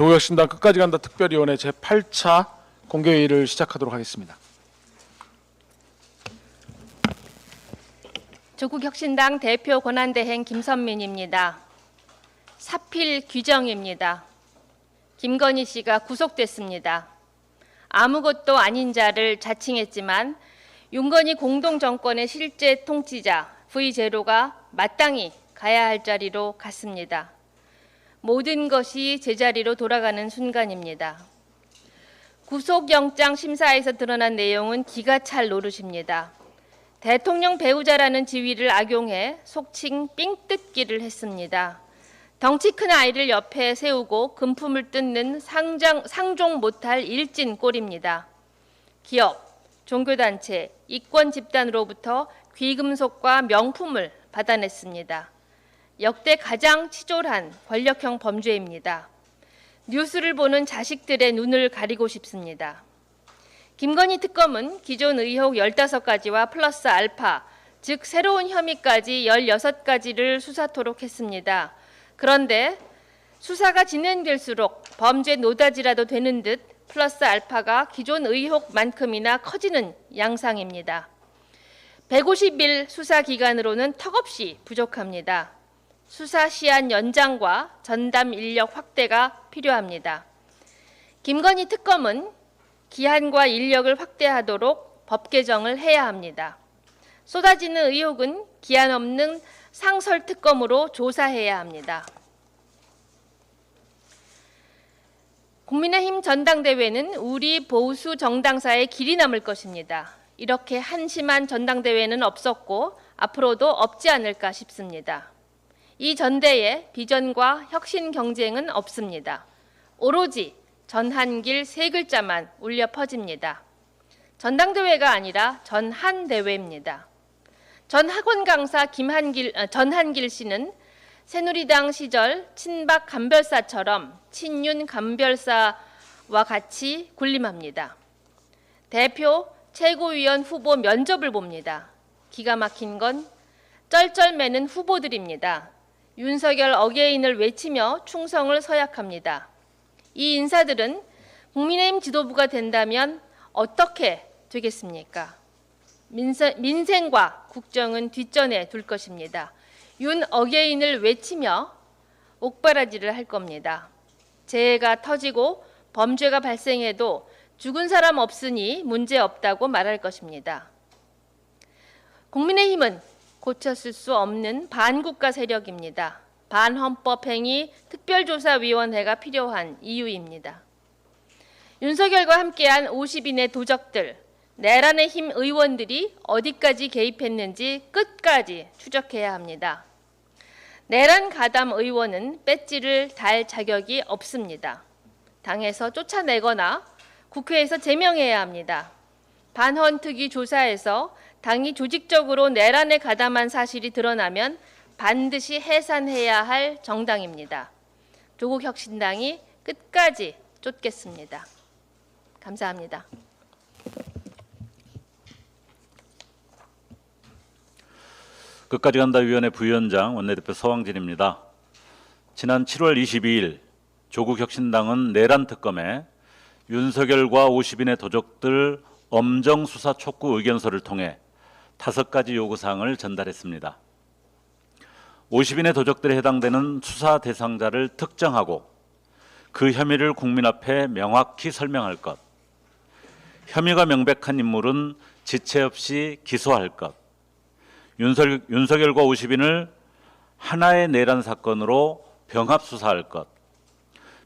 조국혁신당 끝까지 간다 특별위원회 제8차 공개회의를 시작하도록 하겠습니다. 조국혁신당 대표 권한대행 김선민입니다. 사필 규정입니다. 김건희 씨가 구속됐습니다. 아무것도 아닌 자를 자칭했지만 윤건희 공동정권의 실제 통치자 V0가 마땅히 가야 할 자리로 갔습니다. 모든 것이 제자리로 돌아가는 순간입니다. 구속영장 심사에서 드러난 내용은 기가 찰 노릇입니다. 대통령 배우자라는 지위를 악용해 속칭 삥뜯기를 했습니다. 덩치 큰 아이를 옆에 세우고 금품을 뜯는 상장, 상종 못할 일진 꼴입니다. 기업, 종교단체, 이권 집단으로부터 귀금속과 명품을 받아냈습니다. 역대 가장 치졸한 권력형 범죄입니다. 뉴스를 보는 자식들의 눈을 가리고 싶습니다. 김건희 특검은 기존 의혹 15가지와 플러스 알파, 즉 새로운 혐의까지 16가지를 수사토록 했습니다. 그런데 수사가 진행될수록 범죄 노다지라도 되는 듯 플러스 알파가 기존 의혹만큼이나 커지는 양상입니다. 150일 수사 기간으로는 턱없이 부족합니다. 수사 시한 연장과 전담 인력 확대가 필요합니다. 김건희 특검은 기한과 인력을 확대하도록 법 개정을 해야 합니다. 쏟아지는 의혹은 기한 없는 상설 특검으로 조사해야 합니다. 국민의힘 전당대회는 우리 보수 정당사의 길이 남을 것입니다. 이렇게 한심한 전당대회는 없었고 앞으로도 없지 않을까 싶습니다. 이 전대에 비전과 혁신 경쟁은 없습니다. 오로지 전한길 세 글자만 울려 퍼집니다. 전당대회가 아니라 전한대회입니다. 전 학원 강사 김한길 아, 전한길 씨는 새누리당 시절 친박 감별사처럼 친윤 감별사와 같이 군림합니다. 대표 최고위원 후보 면접을 봅니다. 기가 막힌 건 쩔쩔매는 후보들입니다. 윤석열 어게인을 외치며 충성을 서약합니다. 이 인사들은 국민의힘 지도부가 된다면 어떻게 되겠습니까? 민세, 민생 과 국정은 뒷전에 둘 것입니다. 윤 어게인을 외치며 옥바라지를 할 겁니다. 재해가 터지고 범죄가 발생해도 죽은 사람 없으니 문제 없다고 말할 것입니다. 국민의힘은 고쳤을 수 없는 반국가 세력입니다. 반헌법행위 특별조사위원회가 필요한 이유입니다. 윤석열과 함께한 50인의 도적들, 내란의 힘 의원들이 어디까지 개입했는지 끝까지 추적해야 합니다. 내란 가담 의원은 배지를 달 자격이 없습니다. 당에서 쫓아내거나 국회에서 제명해야 합니다. 반헌특위 조사에서 당이 조직적으로 내란에 가담한 사실이 드러나면 반드시 해산해야 할 정당입니다. 조국 혁신당이 끝까지 쫓겠습니다. 감사합니다. 끝까지 간다 위원회 부위원장 원내대표 서왕진입니다. 지난 7월 22일 조국 혁신당은 내란 특검에 윤석열과 50인의 도적들 엄정 수사 촉구 의견서를 통해 다섯 가지 요구 사항을 전달했습니다. 50인의 도적들에 해당되는 수사 대상자를 특정하고 그 혐의를 국민 앞에 명확히 설명할 것, 혐의가 명백한 인물은 지체 없이 기소할 것, 윤석, 윤석열과 50인을 하나의 내란 사건으로 병합 수사할 것,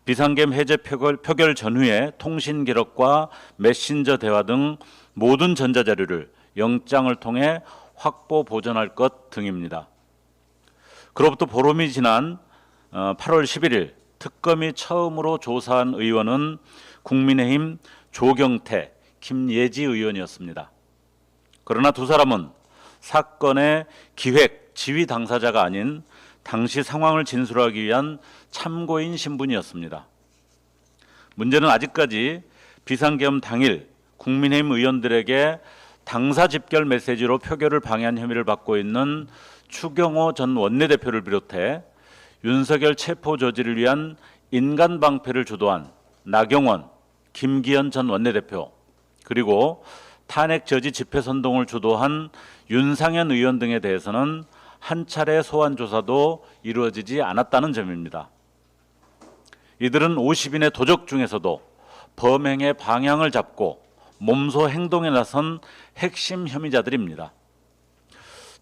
비상계엄 해제 표결, 표결 전후의 통신 기록과 메신저 대화 등 모든 전자자료를 영장을 통해 확보 보존할 것 등입니다. 그로부터 보름이 지난 어, 8월 11일 특검이 처음으로 조사한 의원은 국민의힘 조경태, 김예지 의원이었습니다. 그러나 두 사람은 사건의 기획, 지휘 당사자가 아닌 당시 상황을 진술하기 위한 참고인 신분이었습니다. 문제는 아직까지 비상계엄 당일 국민의힘 의원들에게 당사 집결 메시지로 표결을 방해한 혐의를 받고 있는 추경호 전 원내대표를 비롯해 윤석열 체포 저지를 위한 인간 방패를 주도한 나경원, 김기현 전 원내대표 그리고 탄핵 저지 집회 선동을 주도한 윤상현 의원 등에 대해서는 한 차례 소환 조사도 이루어지지 않았다는 점입니다. 이들은 50인의 도적 중에서도 범행의 방향을 잡고 몸소 행동에 나선 핵심 혐의자들입니다.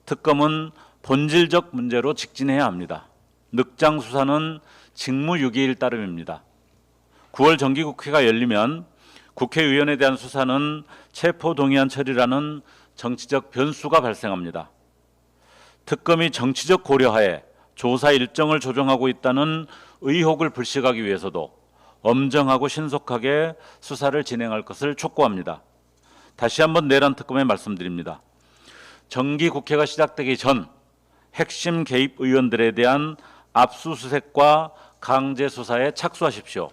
특검은 본질적 문제로 직진해야 합니다. 늑장 수사는 직무유기일 따름입니다. 9월 정기국회가 열리면 국회의원에 대한 수사는 체포동의안 처리라는 정치적 변수가 발생합니다. 특검이 정치적 고려하에 조사 일정을 조정하고 있다는 의혹을 불식하기 위해서도 엄정하고 신속하게 수사를 진행할 것을 촉구합니다. 다시 한번 내란 특검에 말씀드립니다. 정기 국회가 시작되기 전 핵심 개입 의원들에 대한 압수수색과 강제 수사에 착수하십시오.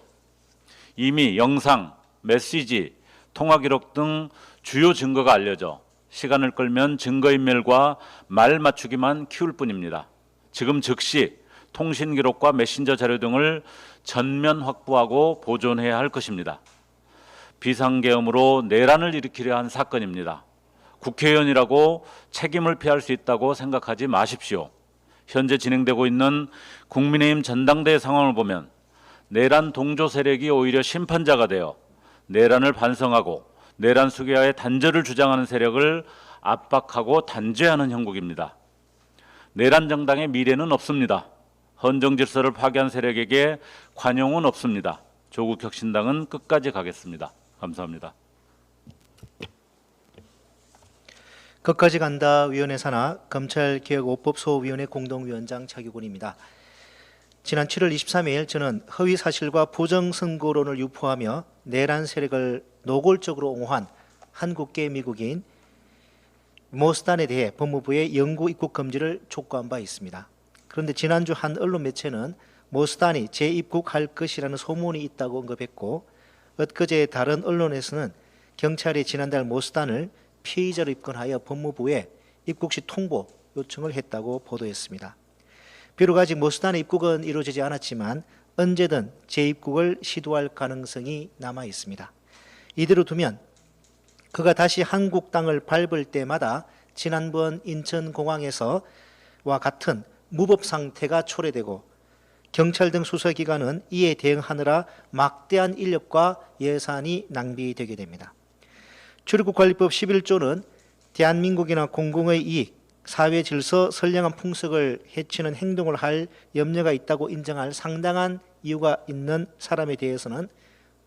이미 영상, 메시지, 통화 기록 등 주요 증거가 알려져 시간을 끌면 증거인멸과 말 맞추기만 키울 뿐입니다. 지금 즉시 통신 기록과 메신저 자료 등을 전면 확보하고 보존해야 할 것입니다. 비상계엄으로 내란을 일으키려 한 사건입니다. 국회의원이라고 책임을 피할 수 있다고 생각하지 마십시오. 현재 진행되고 있는 국민의힘 전당대회 상황을 보면 내란 동조 세력이 오히려 심판자가 되어 내란을 반성하고 내란 수계와의 단절을 주장하는 세력을 압박하고 단죄하는 형국입니다. 내란 정당의 미래는 없습니다. 헌정 질서를 파괴한 세력에게 관용은 없습니다. 조국 혁신당은 끝까지 가겠습니다. 감사합니다. 끝까지 간다 위원회 산하 검찰개혁5법 소위원회 공동위원장 차규곤입니다. 지난 7월 23일 저는 허위 사실과 부정 선거론을 유포하며 내란 세력을 노골적으로 옹호한 한국계 미국인 모스단에 대해 법무부의 영구 입국 금지를 촉구한 바 있습니다. 그런데 지난주 한 언론 매체는 모스단이 재입국할 것이라는 소문이 있다고 언급했고 엊그제 다른 언론에서는 경찰이 지난달 모스단을 피의자로 입건하여 법무부에 입국 시 통보 요청을 했다고 보도했습니다. 비록 아직 모스단의 입국은 이루어지지 않았지만 언제든 재입국을 시도할 가능성이 남아 있습니다. 이대로 두면 그가 다시 한국 땅을 밟을 때마다 지난번 인천공항에서와 같은 무법 상태가 초래되고 경찰 등 수사기관은 이에 대응하느라 막대한 인력과 예산이 낭비되게 됩니다. 출입국관리법 11조는 대한민국이나 공공의 이익, 사회 질서, 선량한 풍속을 해치는 행동을 할 염려가 있다고 인정할 상당한 이유가 있는 사람에 대해서는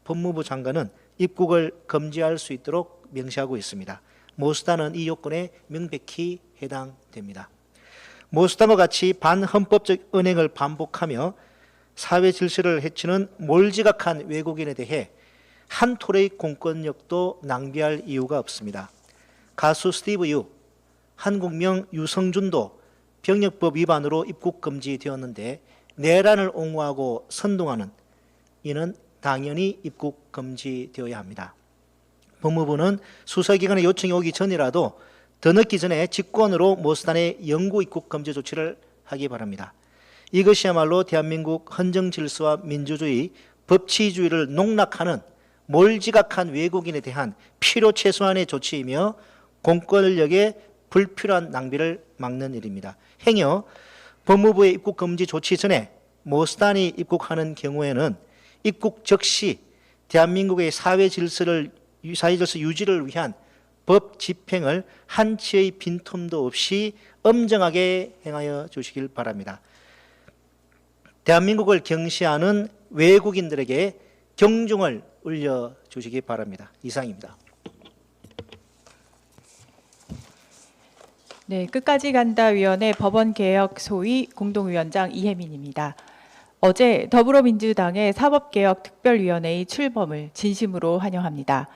법무부 장관은 입국을 금지할 수 있도록 명시하고 있습니다. 모스단은 이 요건에 명백히 해당됩니다. 모스단과 같이 반헌법적 은행을 반복하며 사회 질서를 해치는 몰지각한 외국인에 대해 한 톨의 공권력도 낭비할 이유가 없습니다. 가수 스티브 유, 한국명 유성준도 병역법 위반으로 입국 금지되었는데 내란을 옹호하고 선동하는 이는 당연히 입국 금지되어야 합니다. 법무부는 수사기관의 요청이 오기 전이라도 더 늦기 전에 직권으로 모스단의 영구 입국 금지 조치를 하기 바랍니다. 이것이야말로 대한민국 헌정 질서와 민주주의, 법치주의를 농락하는 몰지각한 외국인에 대한 필요 최소한의 조치이며 공권력의 불필요한 낭비를 막는 일입니다. 행여 법무부의 입국 금지 조치 전에 모스단이 입국하는 경우에는 입국 즉시 대한민국의 사회 질서를 사회 질서 유지를 위한 법 집행을 한치의 빈틈도 없이 엄정하게 행하여 주시길 바랍니다. 대한민국을 경시하는 외국인들에게 경중을 울려 주시기 바랍니다. 이상입니다. 네, 끝까지 간다 위원회 법원 개혁 소위 공동위원장 이혜민입니다. 어제 더불어민주당의 사법개혁 특별위원회의 출범을 진심으로 환영합니다.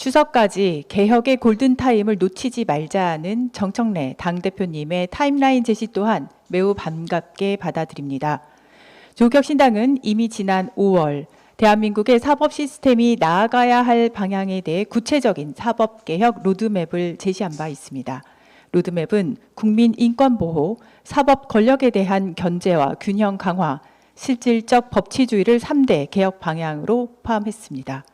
추석까지 개혁의 골든타임을 놓치지 말자는 정청래 당대표님의 타임라인 제시 또한 매우 반갑게 받아들입니다. 조국혁신당은 이미 지난 5월 대한민국의 사법 시스템이 나아가야 할 방향에 대해 구체적인 사법개혁 로드맵을 제시한 바 있습니다. 로드맵은 국민 인권 보호, 사법 권력에 대한 견제와 균형 강화, 실질적 법치주의를 3대 개혁 방향으로 포함했습니다.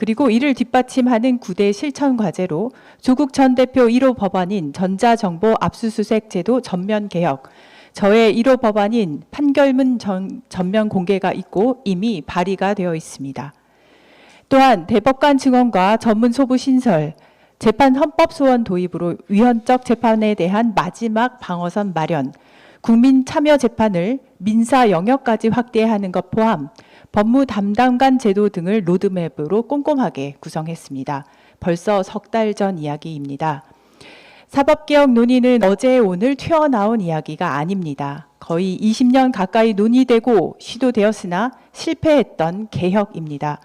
그리고 이를 뒷받침하는 9대 실천 과제로 조국 전 대표 1호 법안인 전자정보 압수수색 제도 전면 개혁, 저의 1호 법안인 판결문 전, 전면 공개가 있고 이미 발의가 되어 있습니다. 또한 대법관 증언과 전문 소부 신설, 재판 헌법 소원 도입으로 위헌적 재판에 대한 마지막 방어선 마련, 국민 참여 재판을 민사 영역까지 확대하는 것 포함 법무 담당관 제도 등을 로드맵으로 꼼꼼하게 구성했습니다. 벌써 석 달 전 이야기입니다. 사법개혁 논의는 어제 오늘 튀어나온 이야기가 아닙니다. 거의 20년 가까이 논의되고 시도되었으나 실패했던 개혁입니다.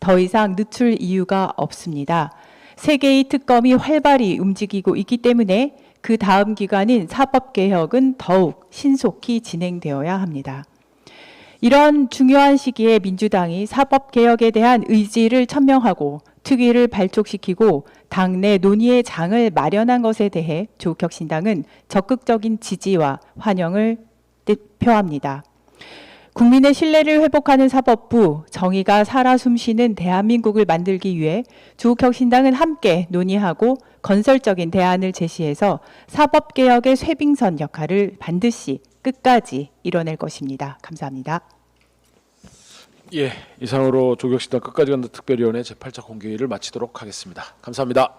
더 이상 늦출 이유가 없습니다. 세계의 특검이 활발히 움직이고 있기 때문에 그 다음 기간인 사법개혁은 더욱 신속히 진행되어야 합니다. 이런 중요한 시기에 민주당이 사법 개혁에 대한 의지를 천명하고 특위를 발족시키고 당내 논의의 장을 마련한 것에 대해 조국혁신당은 적극적인 지지와 환영을 표합니다. 국민의 신뢰를 회복하는 사법부, 정의가 살아 숨쉬는 대한민국을 만들기 위해 조국혁신당은 함께 논의하고 건설적인 대안을 제시해서 사법개혁의 쇄빙선 역할을 반드시 끝까지 이뤄낼 것입니다. 감사합니다. 예, 이상으로 조국혁신당 끝까지 간다 특별위원회 제8차 공개회를 마치도록 하겠습니다. 감사합니다.